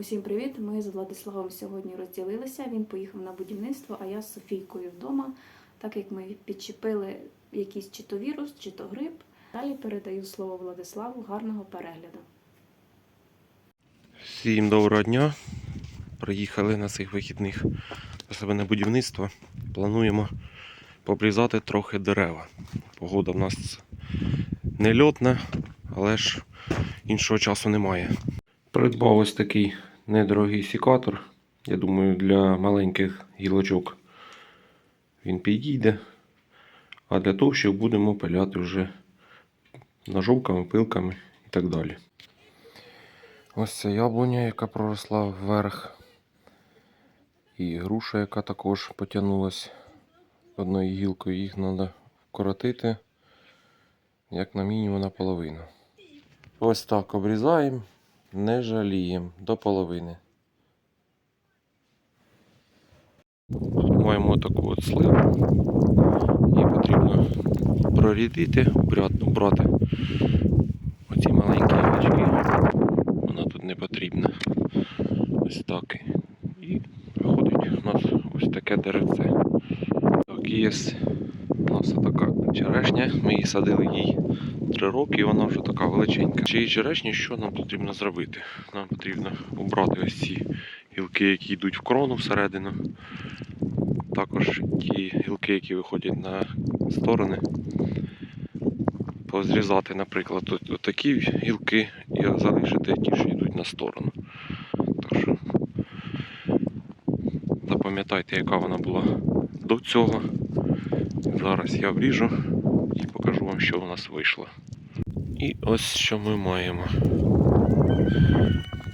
Усім привіт! Ми з Владиславом сьогодні розділилися. Він поїхав на будівництво, а я з Софійкою вдома, так як ми підчепили якийсь чи то вірус, чи то грип. Далі передаю слово Владиславу. Гарного перегляду. Всім доброго дня. Приїхали на цих вихідних до себе на будівництво. Плануємо обрізати трохи дерева. Погода в нас не льотна, але ж іншого часу немає. Придбав ось такий недорогий сікатор. Я думаю, для маленьких гілочок він підійде. А для товщих будемо пиляти вже ножовками, пилками і так далі. Ось ця яблуня, яка проросла вверх. І груша, яка також потягнулась одною гілкою. Їх треба вкоротити, як на мінімум наполовину. Ось так обрізаємо, не жаліємо до половини. Маємо таку от сливу. Її потрібно прорідити, убрати оці маленькі гілочки вона тут не потрібна. Ось так. І виходить у нас ось таке деревце. Так, є у нас така черешня. Ми її садили їй 3 роки, і вона вже така величенька. Цієї черешні що нам потрібно зробити? Нам потрібно убрати ось ці гілки, які йдуть в крону всередину. Також ті гілки, які виходять на сторони. Позрізати, наприклад, от, от такі гілки і залишити ті, що йдуть на сторону. Так запам'ятайте, яка вона була до цього. Зараз я вріжу покажу вам, що у нас вийшло. І ось що ми маємо.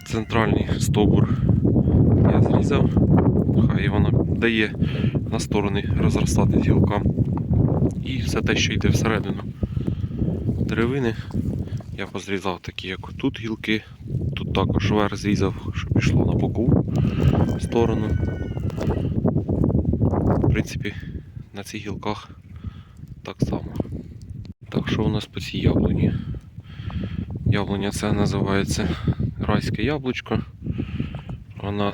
Центральний стовбур я зрізав, хай вона дає на сторони розростати гілкам. І все те, що йде всередину деревини. Я позрізав такі, як тут гілки. Тут також верх зрізав, щоб пішло на бокову сторону. В принципі, на цих гілках так само. Так що у нас по цій яблуні? Яблуня це називається райське яблучко. Вона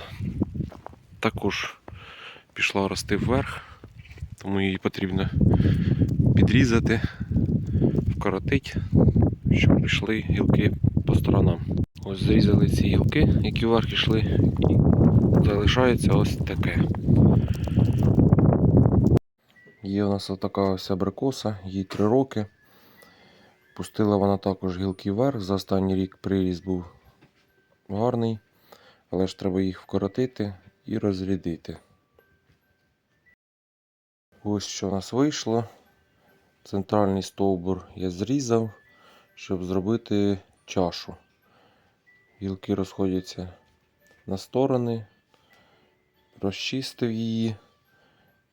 також пішла рости вверх, тому її потрібно підрізати, вкоротити, щоб пішли гілки по сторонам. Ось зрізали ці гілки, які вверх йшли, і залишається ось таке. Є у нас така ось абрикоса, їй 3 роки. Пустила вона також гілки вверх. За останній рік приріст був гарний, але ж треба їх вкоротити і розрядити. Ось що у нас вийшло. Центральний стовбур я зрізав, щоб зробити чашу. Гілки розходяться на сторони, розчистив її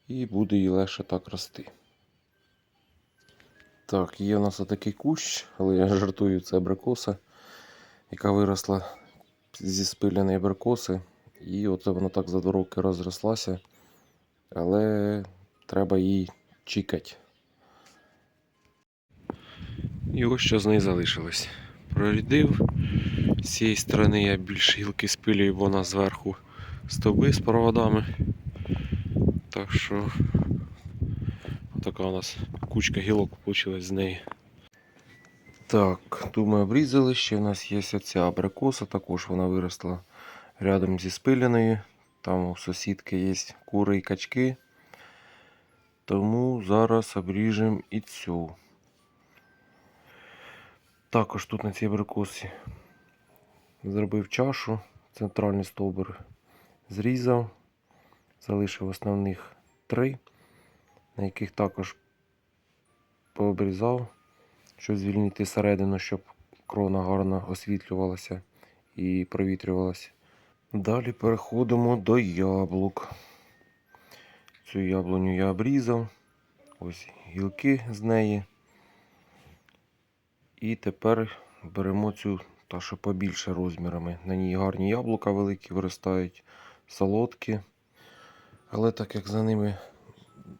і буде її легше так рости. Так, є у нас отакий кущ, але я жартую, це абрикоса, яка виросла зі спиляної абрикоси. І от вона так за два роки розрослася, але треба її чікати. І ось що з неї залишилось. Прорідив. З цієї сторони я більш гілки спилюю, бо вона зверху стовби з проводами. Так що така у нас кучка гілок вийшла з неї. Так, думаю, обрізали. Ще у нас є оця абрикоса, також вона виросла рядом зі спиляною. Там у сусідки є кури і качки. Тому зараз обріжемо і цю. Також тут на цій абрикосі зробив чашу, центральний стовбур зрізав, залишив основних три, на яких також пообрізав, щоб звільнити середину, щоб крона гарно освітлювалася і провітрювалася. Далі переходимо до яблук. Цю яблуню я обрізав. Ось гілки з неї. І тепер беремо цю та що побільше розмірами. На ній гарні яблука великі виростають, солодкі. Але так як за ними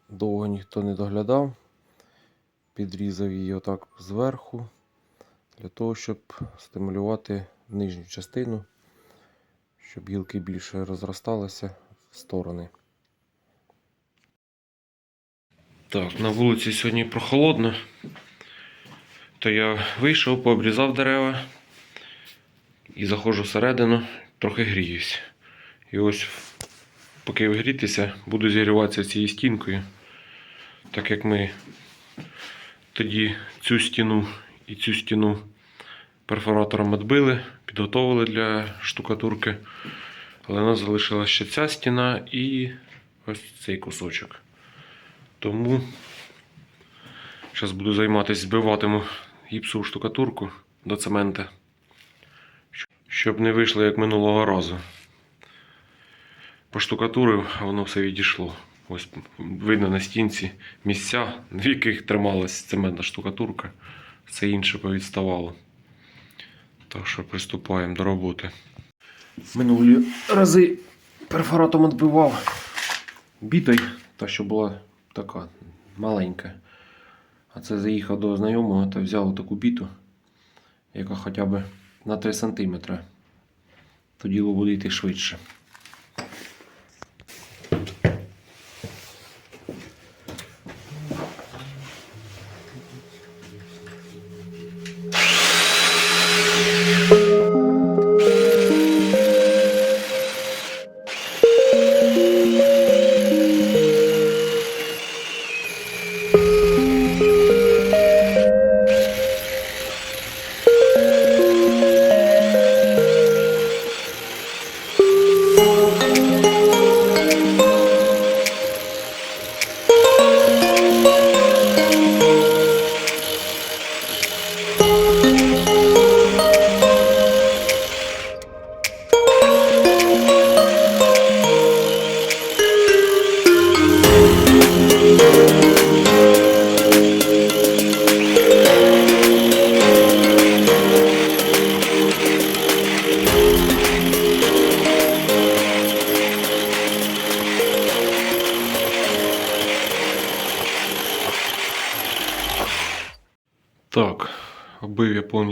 довго ніхто не доглядав, підрізав її отак зверху, для того, щоб стимулювати нижню частину, щоб гілки більше розросталися в сторони. Так, на вулиці сьогодні прохолодно. То я вийшов, пообрізав дерева і заходжу всередину, трохи гріюсь. І ось, поки грітися, буду зігріватися цією стінкою. Так як ми тоді цю стіну і цю стіну перфоратором відбили, підготовили для штукатурки. Але нас залишилася ще ця стіна і ось цей кусочок. Тому зараз буду займатися, збиватиму гіпсову штукатурку до цемента. Щоб не вийшло як минулого разу. Поштукатурив, воно все відійшло. Ось видно на стінці місця, в яких трималась цементна штукатурка. Все інше повідставало. Так що приступаємо до роботи. Минулі рази перфоратом відбивав бітою, та що була така маленька. А це заїхав до знайомого та взяв таку біту, яка хоча б на 3 см. То діло буде йти швидше.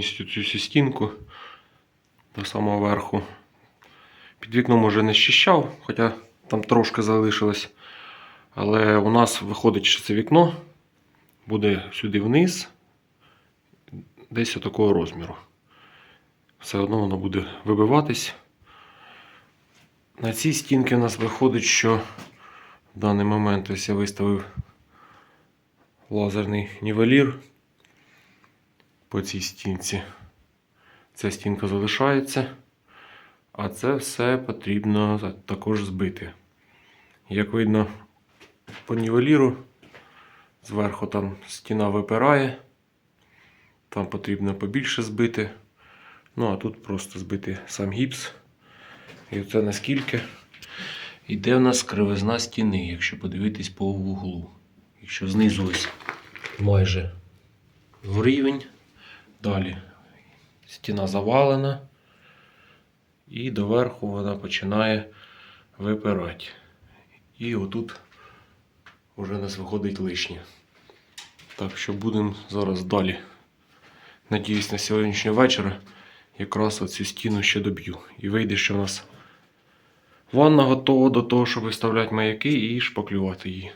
Повністю цю всю стінку до самого верху. Під вікном уже не щищав, хоча там трошки залишилось. Але у нас виходить, що це вікно буде сюди вниз, десь отакого розміру. Все одно воно буде вибиватись. На цій стінці у нас виходить, що в даний момент ось я виставив лазерний нівелір по цій стінці. Ця стінка залишається, а це все потрібно також збити. Як видно по нівеліру, зверху там стіна випирає, там потрібно побільше збити. Ну а тут просто збити сам гіпс. І це наскільки йде в нас кривизна стіни, якщо подивитись по вуглу. Якщо знизу ось майже в рівень. Далі стіна завалена, і доверху вона починає випирати. І отут вже нас виходить лишнє. Так що будемо зараз далі. Надіюсь, на сьогоднішній вечір якраз оцю стіну ще доб'ю. І вийде, що у нас ванна готова до того, щоб виставляти маяки і шпаклювати її.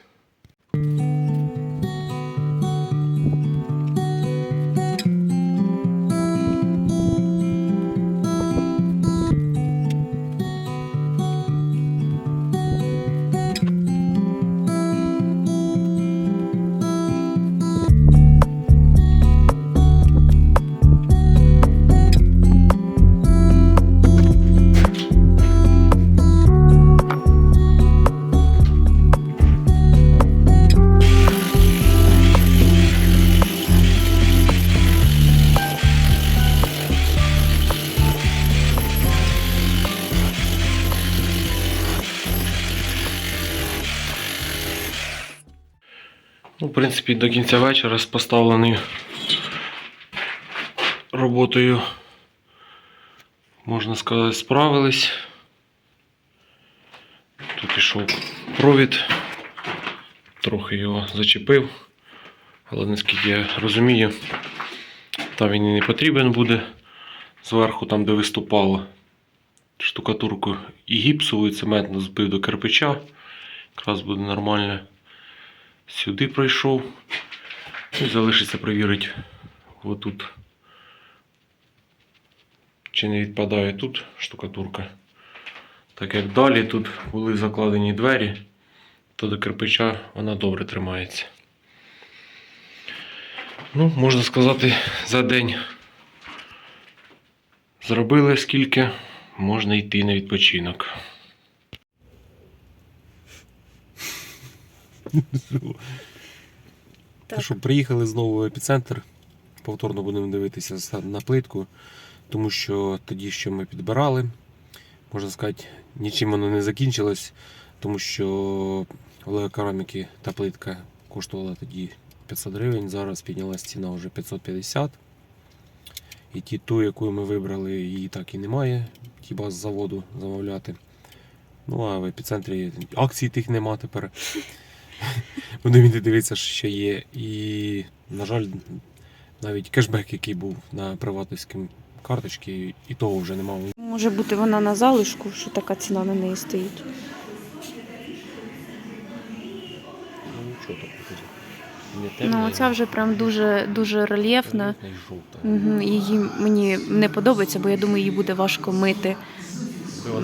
Принципі, до кінця вечора з поставленою роботою, можна сказати, справились. Тут пішов провід, трохи його зачепив, але наскільки я розумію, там він і не потрібен буде зверху, там де виступало. штукатурку і гіпсову, і цементну збив до кирпича. Якраз буде нормально. Сюди пройшов. І залишиться перевірити отут. Чи не відпадає тут штукатурка. Так як далі тут були закладені двері, то до кирпича вона добре тримається. Ну, можна сказати, за день зробили скільки, можна йти на відпочинок. Так. Що приїхали знову в епіцентр, повторно будемо дивитися на плитку, тому що тоді, що ми підбирали, можна сказати, нічим воно не закінчилось, тому що кераміки та плитка коштувала тоді 500 гривень, зараз піднялась ціна вже 550. І ті, ту, яку ми вибрали, її так і немає, хіба з заводу замовляти. Ну а в епіцентрі акцій тих нема тепер. Будемо дивитися, що є. І, на жаль, навіть кешбек, який був на приватницькій карточці, і того вже немає. Може бути вона на залишку, що така ціна на неї стоїть. Ну так Ну, ця вже прям дуже, дуже рельєфна. Угу. Її мені не подобається, бо я думаю, її буде важко мити,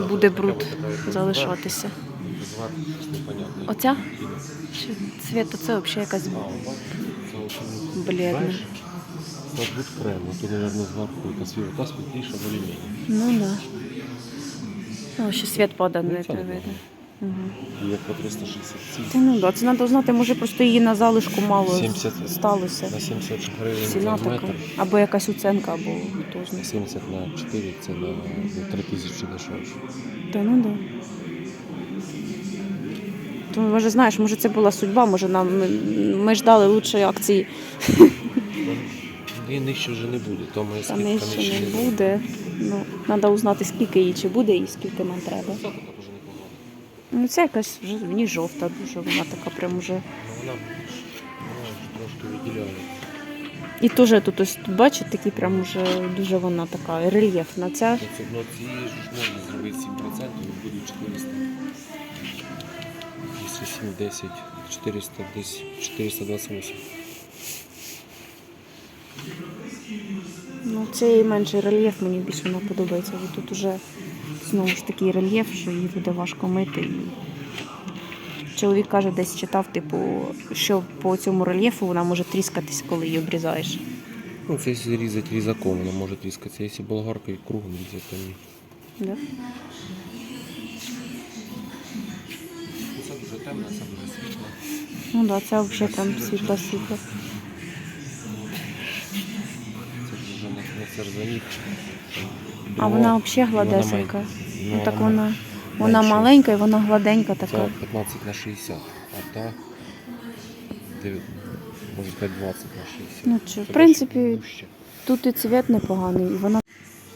буде бруд залишатися. Оця? Чи цвіт, це взагалі якась бледна. Це буде крем, тут, мабуть, зверху якась вілка світліша в алюмінії. Ну да. Ну, ще світ Ну, це видно. Угу. Як по 367. Та ну да, це треба знати, може просто її на залишку мало 70 сталося. На 70 гривень Ціна за така. Або якась уценка, або знає. 70 на 4 це на, на 3 тисячі дешевше. Та ну да. Може, знаєш, може це була судьба, може нам ми, ждали лучшої акції, І нижче вже не буде, то моя та нижче не буде. Ну, треба узнати, скільки її, чи буде їй, скільки нам треба. Ну, це якась вже мені жовта дуже, вона така прям уже. Ну, Вона, трошки виділяється. І теж тут ось тут бачите, такі прям уже дуже вона така рельєфна. Ця це, ну, цієї ж можна зробити 7% і буде 400. Якщо 7, 10, 400, десь 428. Ну, цей менший рельєф мені більше вона подобається. Бо тут уже знову ж такий рельєф, що її буде важко мити. І... Чоловік каже, десь читав, типу, що по цьому рельєфу вона може тріскатись, коли її обрізаєш. Ну, це якщо різати різаком, вона може тріскатися. Якщо болгаркою кругом різати, то ні. Да? Ну да, це взагалі. Це вже не, не. А вона взагалі гладесенька. Ну, Ну, так вона, вона маленька і вона гладенька Це така. 15 на 60, а та дев- може сказати 20 на 60. Ну Це в принципі. Тут і цвіт непоганий, і вона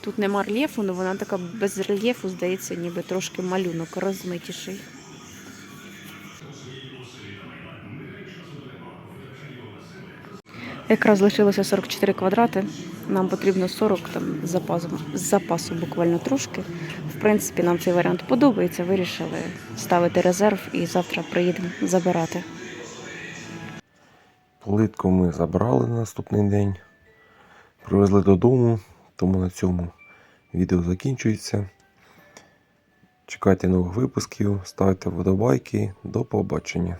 тут нема рельєфу, але вона така без рельєфу, здається, ніби трошки малюнок розмитіший. Якраз лишилося 44 квадрати. Нам потрібно 40 там з запасом, з запасу буквально трошки. В принципі, нам цей варіант подобається. Вирішили ставити резерв і завтра приїдемо забирати. Плитку ми забрали на наступний день, привезли додому, тому на цьому відео закінчується. Чекайте нових випусків, ставте вподобайки. До побачення.